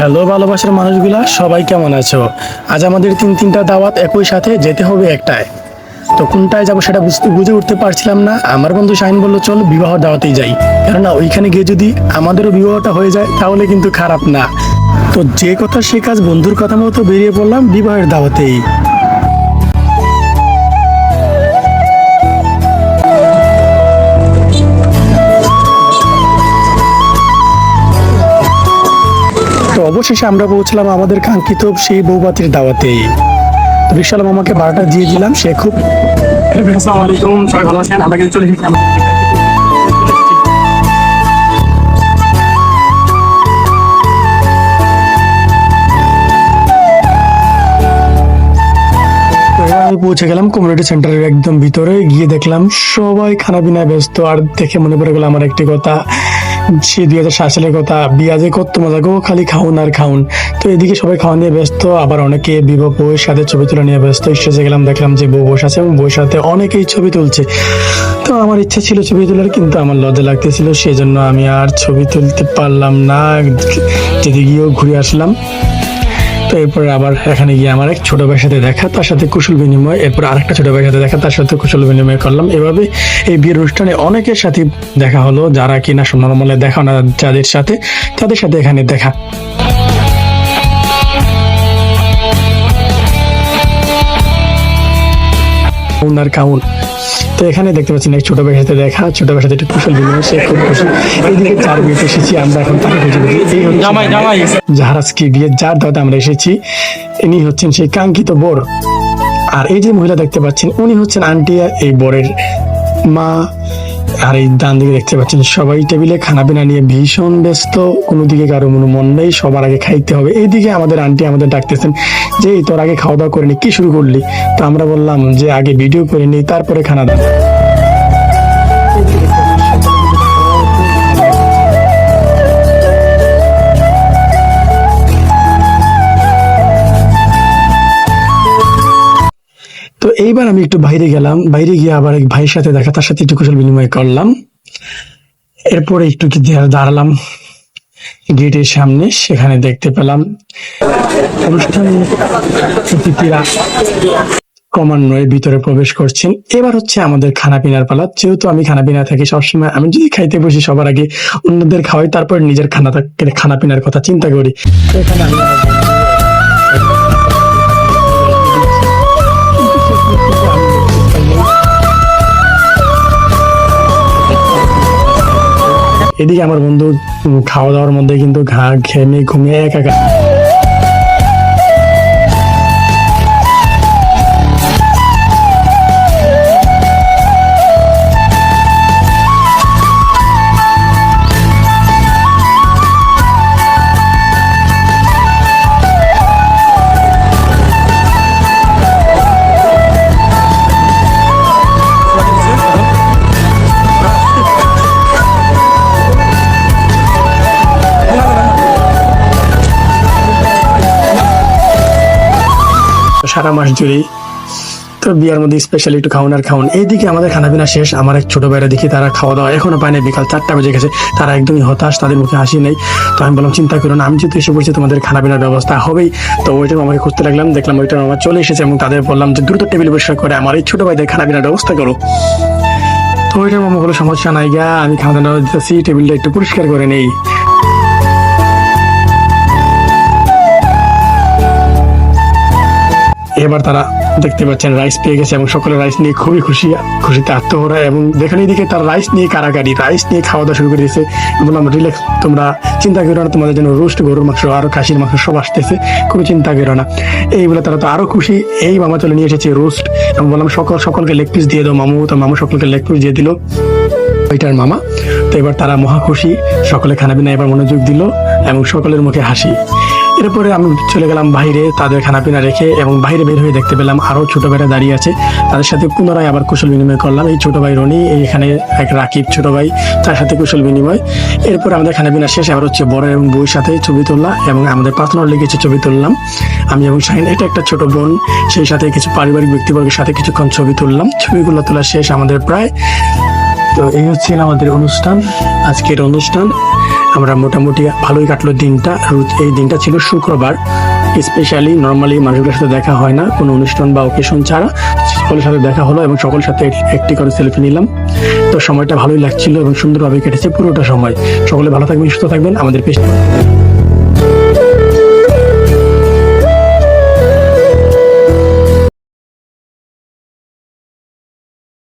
Hello ভালোবাসার মানুষগুলা, সবাই কেমন আছো? আজ আমাদের তিন তিনটা দাওয়াত একই সাথে যেতে হবে একটায়। তো কোনটায় যাব সেটা বুঝতে, বুঝে উঠতে পারছিলাম না। আমার বন্ধু শাহিন বলল, চল বিবাহ দাওয়াতেই যাই। কেননা ওইখানে গিয়ে যদি আমাদেরও বিবাহটা হয়ে যায়, তাহলে কিন্তু খারাপ না। তো যে কথা সে কাজ বন্ধুর কথা মতো বেরিয়ে পড়লাম বিবাহের দাওয়াতেই। তো অবশেষে আমরা পৌঁছলাম আমাদের কাঙ্ক্ষিত সেই বৌবাতির দাওয়াতেই। বিশাল আমাকে বারোটা দিয়ে দিলাম, সে খুব আসসালামু আলাইকুম, সবাই ভালো আছেন? আমি পৌঁছে গেলাম কমিউনিটি সেন্টারের একদম ভিতরে। গিয়ে দেখলাম সবাই খানা পিনায় ব্যস্ত। আর দেখে মনে পড়ে গেল আমার একটি কথা, সে দুই হাজার সাত সালের কথা বিয়া যে কত মজা গো, খালি খাউন আর খাউন। তো এদিকে সবাই খাওয়া নিয়ে ব্যস্ত, আবার অনেকে বিবাহ বউয়ের সাথে ছবি তোলা নিয়ে ব্যস্ত। স্টেজে গেলাম, দেখলাম যে বউ বসে আছে এবং বউয়ের সাথে অনেকেই ছবি তুলছে। তো আমার ইচ্ছা ছিল ছবি তোলার, কিন্তু আমার লজ্জা লাগতেছিল সেই জন্য আমি আর ছবি তুলতে পারলাম না। যেদিকে গিয়েও ঘুরে আসলাম। তো এরপর আবার এখানে গিয়ে আমার এক ছোট ভাইয়ের সাথে দেখা, তার সাথে কুশল বিনিময়, এরপর আরেকটা ছোট ভাইয়ের সাথে দেখা, তার সাথে কুশল বিনিময় করলাম। এভাবে এই বিয়ের অনুষ্ঠানে অনেকের সাথে দেখা হলো, যারা কিনা নর্মালে দেখা না, যাদের সাথে, তাদের সাথে এখানে দেখা। ওনার কাউন। তো এখানে দেখতে পাচ্ছেন এক ছোট ভাইয়ের সাথে দেখা। ছোট ভাইয়ের সাথে একটু কুশল বিনিময় সে খুব খুশি এইদিকে চার বিয়েতে এসেছি আমরা এখন তাকে খুঁজে এই যার জামাই। বিয়ে যার দাওয়াতে আমরা এসেছি ইনি হচ্ছেন সেই কাঙ্ক্ষিত বর। আর এই যে মহিলা দেখতে পাচ্ছেন উনি হচ্ছেন আন্টিয়া এই বরের মা। আর এই ডান দিকে দেখতে পাচ্ছেন সবাই টেবিলে খানা পিনা নিয়ে ভীষণ ব্যস্ত। কোনো দিকে কারও মনে মন নেই, সবার আগে খাইতে হবে। এইদিকে আমাদের আন্টি আমাদের ডাকতেছেন যে তোর আগে খাওয়া দাওয়া করে নি, কি শুরু করলি? তো আমরা বললাম যে, আগে ভিডিও করে নিই তারপরে খানা দাও। এইবার আমি একটু বাইরে গেলাম, বাইরে গিয়ে আবার এক ভাইয়ের সাথে দেখা, তার সাথে একটু কুশল বিনিময় করলাম। এরপরে একটু দাঁড়ালাম গেটের সামনে, সেখানে দেখতে পেলাম অনুষ্ঠানে অতিথিরা ক্রমান্বয়ে ভিতরে প্রবেশ করছেন। এবার হচ্ছে আমাদের খানা পিনার পালা। যেহেতু আমি খানা পিনা থাকি সবসময়, আমি যদি খাইতে বসি সবার আগে অন্যদের খাওয়াই, তারপর নিজের খানা খানা পিনার কথা চিন্তা করি। এখানে আমি এদিকে আমার বন্ধু খাওয়া দাওয়ার মধ্যে কিন্তু ঘা ঘেমে ঘুমিয়ে একা সারা মাস জুড়েই। তো বিয়ার মধ্যে স্পেশালি একটু খাওয়ান আর খাওয়ান এইদিকে আমাদের খানা পিনা শেষ, আমার এক ছোট ভাইরা দেখি তারা খাওয়া দাওয়া এখনও পায় না বিকাল চারটা বেজে গেছে, তারা একদমই হতাশ, তাদের মুখে হাসি নেই। তো আমি বললাম, চিন্তা করো না, আমি যেহেতু এসে পড়ছি, তোমাদের খানা পিনার ব্যবস্থা হবেই। তো ওইটা আমাকে খুঁজতে লাগলাম, দেখলাম ওইটা আমার চলে এসেছে এবং তাদের বললাম যে, দ্রুত টেবিল পরিষ্কার করে আমার এই ছোট ভাইদের খানা পিনার ব্যবস্থা করো। তো ওইটার মামা কোনো সমস্যা নাই গা, আমি খাওয়া দাওয়া দিতেছি, টেবিলটা একটু পরিষ্কার করে নেই। এবার তারা দেখতে পাচ্ছেন রাইস পেয়ে গেছে এবং সকলে রাইস নিয়ে খুবই খুশি, খুশিতে আত্মহরা এবং যেখানে দিকে তার রাইস নিয়ে কারাকারি রাইস নিয়ে খাওয়া দাওয়া শুরু করে দিয়েছে। বললাম রিল্যাক্স তোমরা চিন্তা করো না, তোমাদের জন্য রোস্ট গরুর মাংস আরও খাসির মাংস সব আসতেছে, কোনো চিন্তা করো না। এই বলে তারা তো আরও খুশি, এই মামা চলে নিয়ে এসেছে রোস্ট এবং বললাম, সকল, সকলকে লেগ পিস দিয়ে দাও, মামু। তো মামু সকলকে লেগ পিস দিয়ে দিল। ওইটার মামা, তো এবার তারা মহা খুশি, সকলে খানা পিনা এবার মনোযোগ দিল এবং সকলের মুখে হাসি। এরপরে আমি চলে গেলাম বাইরে তাদের খানাপিনা রেখে এবং বাইরে বের হয়ে দেখতে পেলাম আরও ছোট ভাইরা দাঁড়িয়ে আছে। তাদের সাথে পুনরায় আবার কুশল বিনিময় করলাম। এই ছোট ভাই রনি, এখানে এক রাকিব ছোট ভাই, তার সাথে কুশল বিনিময়। এরপর আমাদের খানাপিনা শেষ, আবার হচ্ছে বড় এবং বউয়ের সাথে ছবি তুললাম এবং আমাদের পার্সোনাল লেগেছে ছবি তুললাম। আমি এবং শাহিন, এটা একটা ছোট বোন, সেই সাথে কিছু পারিবারিক ব্যক্তিবর্গের সাথে কিছুক্ষণ ছবি তুললাম। ছবিগুলো তোলা শেষ আমাদের প্রায়। তো এই হচ্ছে আমাদের অনুষ্ঠান, আজকের অনুষ্ঠান। আমরা মোটামুটি ভালোই কাটলো দিনটা। এই দিনটা ছিল শুক্রবার। স্পেশালি নর্মালি মানুষগুলোর সাথে দেখা হয় না, কোনো অনুষ্ঠান বা অকেশন ছাড়া। সকলের সাথে দেখা হলো এবং সকলের সাথে একটি করে সেলফি নিলাম। তো সময়টা ভালোই লাগছিল এবং সুন্দরভাবে কেটেছে পুরোটা সময়। সকলে ভালো থাকবেন, সুস্থ থাকবেন। আমাদের পেশ